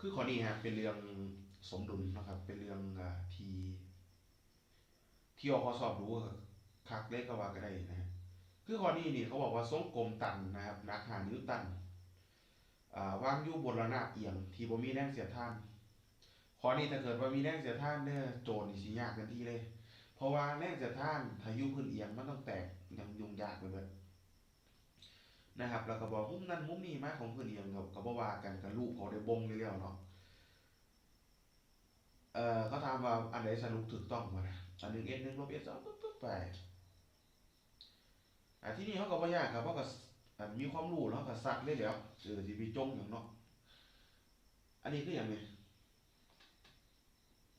คือข้อนี้ฮะเป็นเรื่องสมดุลนะครับ เป็นเรื่องอที่ที่ออกข้อสอบรู้คักเล็กก็ว่าก็ได้นะฮะคือข้อนี้นี่เขาบอกว่าทรงกลมตันนะครับหนักหานิ้วตันอ่าวางอยู่บนระนาบเอียง ที่บ่มีแรงเสียดทานข้อนี้ถ้าเกิดว่ามีแรงเสียดทานเด้อโจทย์นี่สิยากทันทีเลย เพราะว่าแรงเสียดทานถ้าอยู่พื้นเอียงมันต้องแตกยังยุ่งยากไปเบิด นะครับ แล้วก็บอกมุมนั้นมุมนี้มาของพื้นเอียงก็ก็บ่ว่ากันกับลูกเขาได้บ่งอยู่แล้วเนาะเอ่อเขาถามว่าอันไหนสรุปถูกต้องบ่นะอันหนึ่ง n หนึ่งลบ n สองปึ๊บปึ๊บไปอ่าที่นี่เขาก็บ่ยากครับเพราะก็อันมีความรู้เนาะก็ซักเลยแล้วเออสิไปจงหยังเนาะอันนี้คือหยังนี่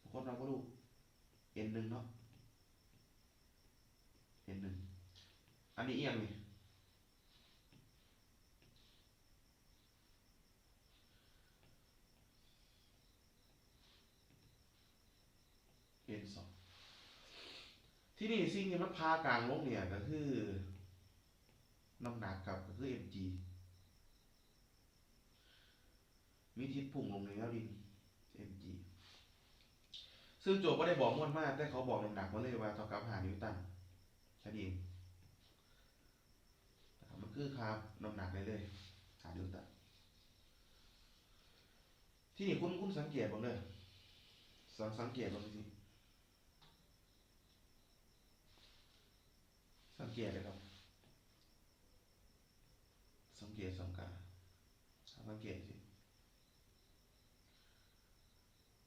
างคนเราก็รู้ n หนึ่งเนาะ n หนึ่งอันนี้อียงนี่ n สอง ที่นี่สิ่งที่มันพากลางลงเนี่ยก็คือน้ำหนักครับก็คือ mg มีทิศพุ่งลงในแนวดิน mg ซึ่งโจก็ได้บอกมวลมาก แต่เขาบอกน้ำหนักมาเลยว่าเท่ากับหานิวตันแค่นี้เองนมันคือครับน้ำหนักได้เลยหานิวตันที่นี่คุณคุณสังเกตบ้างเลยสังสังเกตบ้างสิ สังเกตเลยครับ สังเกตสังกาสังเกตสิ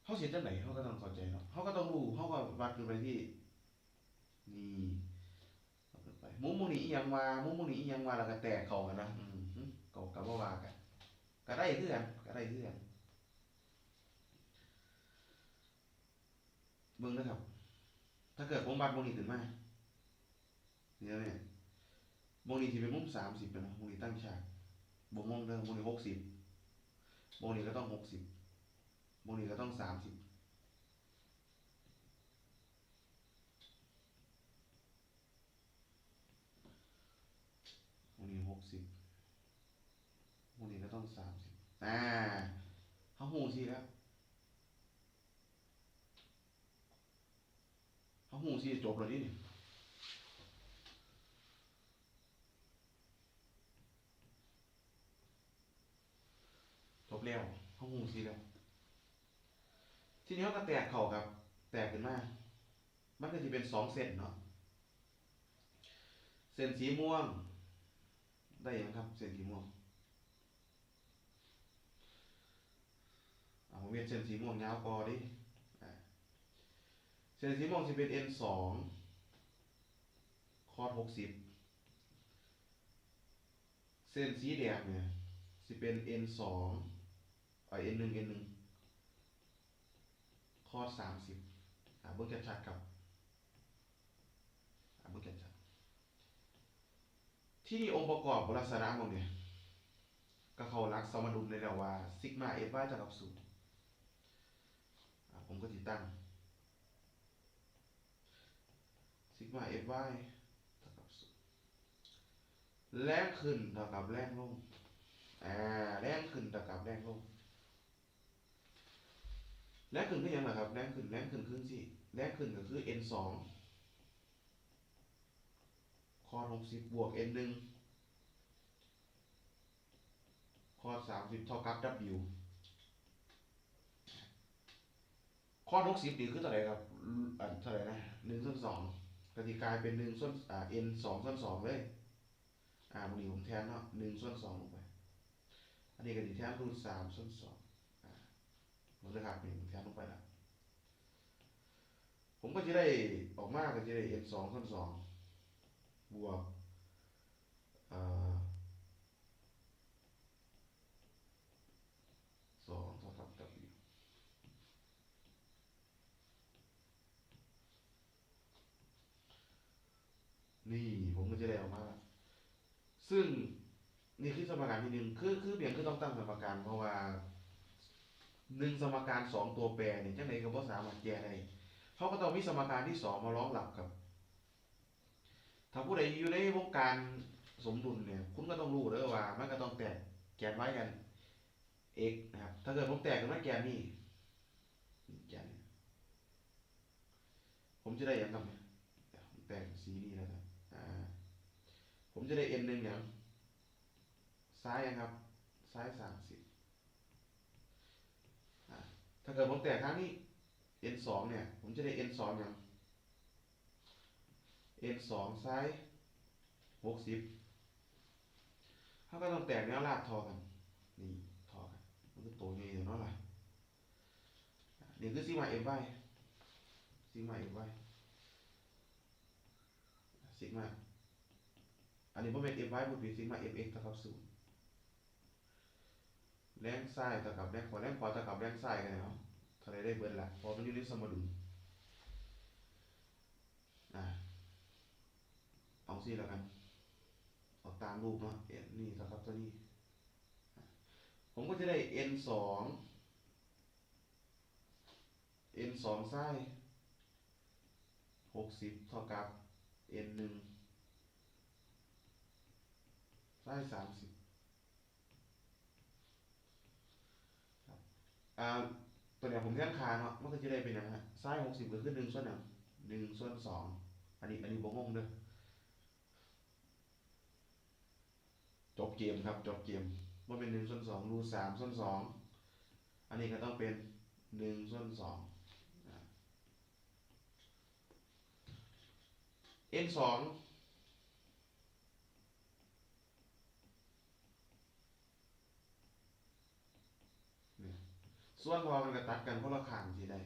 เขาเสียจังไหนเขาก็ต้องเข้าใจเนาะเขาก็ต้องรู้เขาก็วัดขึ้นไปที่ นี่วัดขึ้นไปมุมมุมนี้อียังมามุมมุมนี้อียังมาแล้วก็แตกเขากันนะอืมฮึก็ก็บ่ว่ากันก็ได้คือกันก็ได้คือกันเบิ่งนะครับ ถ้าเกิดผมวัดมุมนี้ขึ้นมา เนี่ยเนี่ยโมงนี้ที่เป็นมุมสามสิบเป็นะโมงนี้ตั้งฉากบวกโมงเดิมโมงนี้หกสิบโมงนี้ก็ต้องหกสิบโมงนี้ก็ต้องสามสิบโมงนี้หกสิบโมงนี้ก็ต้องสามสิบอ่าเขาหูสิแล้วเขาหูสิจบแล้วนี่ จบ แล้วเขาหูสีแล้ว ทีนี้เขาก็แตกเข่าครับ แตกขึ้นมา มันก็จะเป็นสองเส้นเนาะ เส้นสีม่วง ได้ยังครับ เส้นสีม่วงเอาผมเวียนเส้นสีม่วงยาวกอดิเส้นสีม่วงจะเป็น n สองคอร์หกสิบเส้นสีแดงเนี่ยสิเป็น n สอง เอ่อ n หนึ่ง n หนึ่งข้อสามสิบอาเบิ่งชัดๆครับอาเบิ่งชัดๆที่องค์ประกอบของลักษณะของเนี่ยก็เขาหลักสมดุลเลยแล้วว่าซิกมาเอฟวายเท่ากับศูนย์อ่าผมก็ติดตั้งซิกมาเอฟวายเท่ากับศูนย์แรงขึ้นเท่ากับแรงลงอ่าแรงขึ้นเท่ากับแรงลง แรงขึ้นคือหยังไงครับแรงขึ้นแรงขึ้นคือสิแรงขึ้นก็คือ n สองคอหกสิบบวก n หนึ่งคอสามสิบเท่ากับ w คอหกสิบนี่คือเท่าไหร่ครับอันเท่าไหร่นะหนึ่งส่วนสองกติกลายเป็นหนึ่งส่วนอ่า n สองส่วนสองเลยอ่าวันนี้ผมแทนเนาะหนึ่งส่วนสองลงไป อันนี้ก็จะแทนรูทสามส่วนสอง ลดเลยครับนี่แทนลงไปแล้วผมก็จะได้ออกมาก็จะได้ n สองส่วนสองบวกเอ่อสองเท่ากับ w นี่ผมก็จะได้ออกมาแล้วซึ่งนี่คือสมการที่หนึ่งคือคือเพียงคือต้องตั้งสมการเพราะว่า หนึ่งสมการสองตัวแปรเนี่ยจังไดก็บ่สามารถแก้ได้เขาก็ต้องมีสมการที่สองมารองรับครับ ถ้าผู้ใดอยู่ในวงการสมดุลเนี่ย คุณก็ต้องรู้เด้อว่า มันก็ต้องแตกแกนไว้กัน x นะครับ ถ้าเกิดผมแตกกันมาแกนนี่แกนนี่ผมจะได้อย่างกับเนี่ยเดี๋ยวผมแตกสีนี่แล้วกันอ่าผมจะได้ n หนึ่งอย่างซ้ายนะครับ ซ้ายสามสิบอ่าเกิดผมแตกครั้งนี้ n สองเนี่ย ผมจะได้ n สองอย่าง n สองซ้ายหกสิบเขาก็ต้องแตกแนวราบทอกัน นี่ทอกัน มันก็โตใหญ่เนาะล่ะอ่นี่คือซิมา f y ซิมา f y ซิมาอันนี้ผมเป็น f y บวกเป็นซิมา f x เท่ากับศูนย์ แรงซ้ายเท่ากับแรงขวาแรงขวาเท่ากับแรงซ้ายกันเนาะเท่าไรได้เบิดละเพราะมันอยู่ในสมดุลอะเอาสิแล้วกันเอาตามรูปเนาะเอ็นนี่เท่ากับตัวนี้ ผมก็จะได้ n สอง n สองซ้ายหกสิบเท่ากับ n หนึ่งซ้ายสามสิบ อ่าตัวเนี้ยผมแท่นคาเนาะมันก็จะได้เป็นอย่างฮะซ้ายหกสิบก็คือหนึ่งส่วนหนึ่งหนึ่งส่วนสองอันนี้อันนี้บงงเด้อจบเกมครับจบเกมว่าเป็นหนึ่งส่วนสองรูสามส่วนสองอันนี้ก็ต้องเป็นหนึ่งส่วนสองอ่า n สอง ส่วนพอมันก็ตัดกันคนละข้างสิได้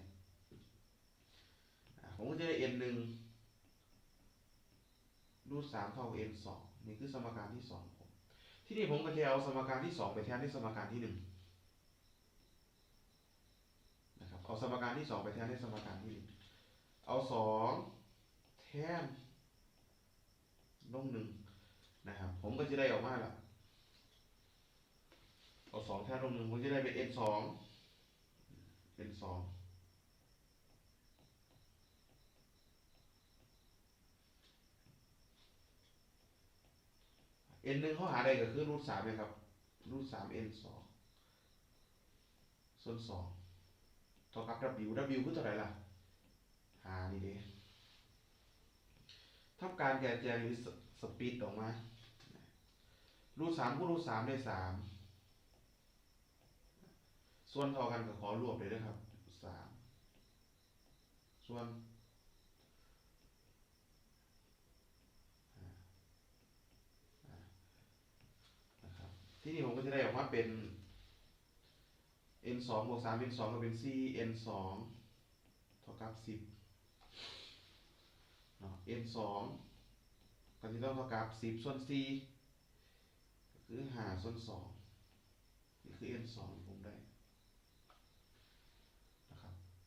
ผมก็จะได้ n หนึ่งรูทสามเท่ากับ n สองนี่คือสมการที่สองผมที่นี่ผมก็จะเอาสมการที่สองไปแทนที่สมการที่หนึ่งนะครับเอาสมการที่สองไปแทนที่สมการที่หนึ่งเอาสองแทนลงหนึ่งนะครับผมก็จะได้ออกมาละเอาสองแทนลงหนึ่งผมจะได้เป็น n สอง เป็นสองเอ็นหนึ่งเขาหาได้ก็คือรูทสามนะครับ รูทสามเอ็นสองส่วนสองเท่ากับ w w คือเท่าไหร่ล่ะหานี่เด้ทำการแกะแจงหรือสปีดออกมา รูทสามคูณรูทสามได้สาม ส่วนเท่ากันก็ขอรวบเลยนะครับสามส่วนที่นี่ผมก็จะได้ออกมาเป็น n สองบวกสาม n สองก็เป็น c n สองเท่ากับสิบเนาะ n สองก็จะต้องเท่ากับสิบส่วน c คือหาส่วนสองนี่คือ n สองที่ผมได้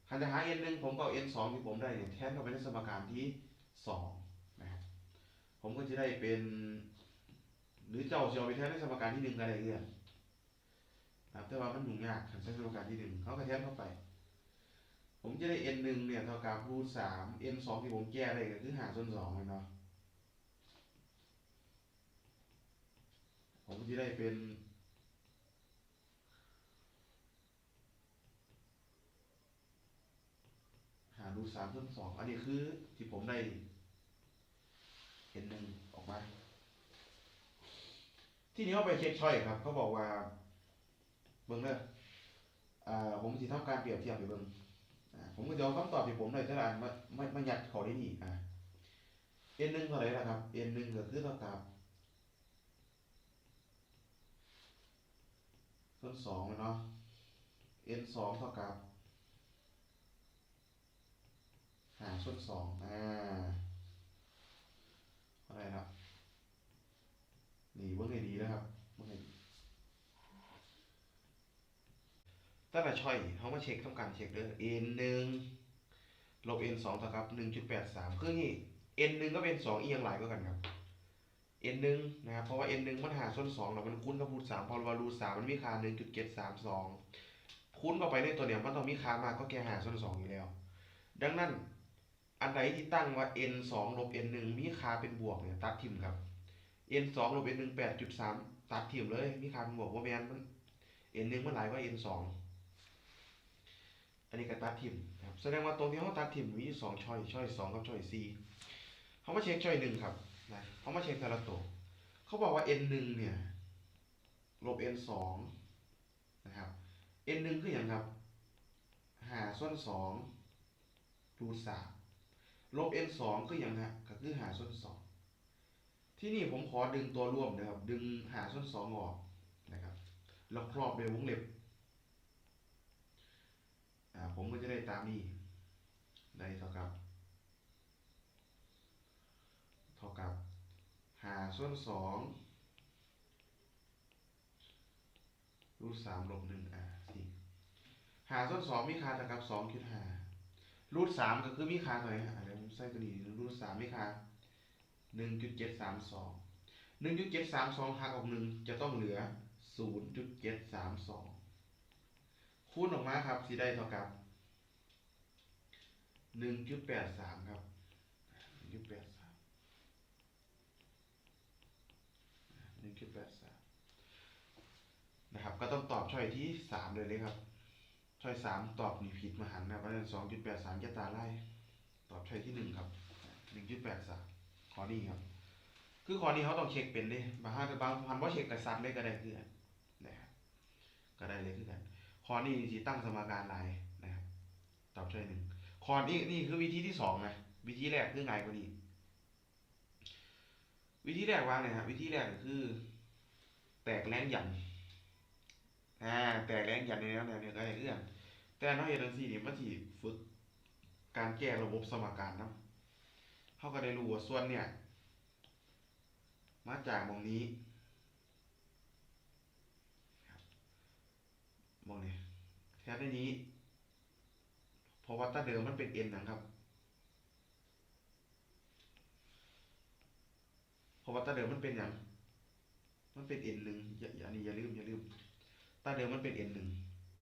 หากจะหา n หนึ่งผมก็เอา n สองที่ผมได้เนี่ยแทนเข้าไปในสมการที่สองนะครับผมก็จะได้เป็น หรือเจ้าจะเอาไปแทนในสมการที่หนึ่งก็ได้เงื่อนะครับแต่ว่ามันยุ่งยากใช้สมการที่หนึ่งเขาก็แทนเข้าไป ผมจะได้ n หนึ่งเนี่ยเท่ากับรูทสาม n สองที่ผมแก้ได้ก็คือหาส่วนสองเลยเนาะผมก็จะได้เป็น หา รูทสามส่วนสองอันนี้คือที่ผมได้ เห็นหนึ่งออกมา ที่นี้เขาไปเช็คช่อยครับ เขาบอกว่าเบิ่งเด้ออ่าผมสิทำการเปรียบเทียบไปเบิ่งอ่าผมก็จะเอาคำตอบที่ผมได้แต่ละอันมามามายัดเข้าได้นี่อ่า n หนึ่งเท่าไหร่ล่ะครับ n หนึ่งก็คือเท่ากับส่วนสองเนาะ n สองเท่ากับ หาส่วนสองอ่าอะไรครับ นี่เบิ่งให้ดีนะครับเบิ่งให้ดีตั้งแต่ช่อยเขามาเช็คทำการเช็คเด้อ n หนึ่งลบ n สองเท่ากับหนึ่งจุดแปดสามคือนี่ n หนึ่งก็เป็นสองเอียงหลายก็กันครับ n หนึ่งนะครับ เพราะว่า n หนึ่งมันหาส่วนสองแล้วมันคูณกับรูทสามพอเรารูทสามมันมีค่าหนึ่งจุดเจ็ดสามสองคูณเข้าไปในตัวเนี้ยมันต้องมีค่ามากก็แค่หาส่วนสองอยู่แล้ว ดังนั้น อันใดที่ตั้งว่า n สองลบ n หนึ่งมีค่าเป็นบวกเนี่ยตัดทิมครับ n สองลบ n หนึ่งแปดจุดสามตัดทิมเลย มีค่าเป็นบวกว่าแมนมัน n หนึ่งมันหลายกว่า n สองอันนี้ก็ตัดทิมครับแสดงว่าตรงที่เขาตัดทิมมีสองช้อยช้อยสองกับช้อยสี่เขามาเช็คช้อยหนึ่งครับนะเขามาเช็คแต่ละตัวเขาบอกว่า n หนึ่งเนี่ยลบ n สองนะครับ n หนึ่งคืออย่างครับหาส่วนสองรูทสาม ลบ n สองคือย่างฮะก็คือหาส่วนสองที่นี่ผมขอดึงตัวร่วมนะครับ ดึงหาส่วนสองออกนะครับแล้วครอบด้วยวงเล็บอ่าผมก็จะได้ตามนี้ได้เท่ากับ เท่ากับหาส่วนสองรูทสามลบหนึ่งอ่าสี่หาส่วนสองมีค่าเท่ากับสองจุดห้า รูทสามก็คือมีค่าเท่าไหร่ฮะเดี๋ยวผมใส่ตัวนี้รูทสามมีค่าหนึ่งจุดเจ็ดสามสองหนึ่งจุดเจ็ดสามสองหักออกหนึ่งจะต้องเหลือศูนย์จุดเจ็ดสามสองคูณออกมาครับสีได้เท่ากับหนึ่งจุดแปดสามครับหนึ่งจุดแปดสามหนึ่งจุดแปดสามนะครับ ก็ต้องตอบช้อยที่สามเลยเลยครับ ช้อยสามตอบมีผิดมาหันนะเพราะฉะนั้นสองจุดแปดสามจะตาไล่ตอบช้อยที่หนึ่งครับหนึ่งจุดแปดสามข้อนี้ครับ คือข้อนี้เขาต้องเช็คเป็นเด้บางท่านบางพันว่าเช็คกับซับได้ก็ได้คือกันนะครับก็ได้เลยคือกันข้อนี้สิตั้งสมการลายนะครับตอบช้อยหนึ่งข้อนี้นี่คือวิธีที่สองนะวิธีแรกคือไงกว่านี้ วิธีแรกว่าไงครับวิธีแรกคือ แตกแรงหยัน อ่าแตกแรงหยันในแนวแนวเนี้ก็ได้คือนแต่น้องเอเดนซี่นี่มันสิฝึกการแก้ระบบสมการนะเขาก็ได้รู้ว่าส่วนเนี่ย มาจากมองนี้ครับหมองนี้แทนในนี้เพราะว่าถ้าเดิมมันเป็น n นนะครับเพราะว่าถ้าเดิมมันเป็นอย่าง มันเป็น n หนึ่งอย่าอย่านนี้อย่าลืมอย่าลืม ถ้าเดิมมันเป็นเอ็นหนึ่ง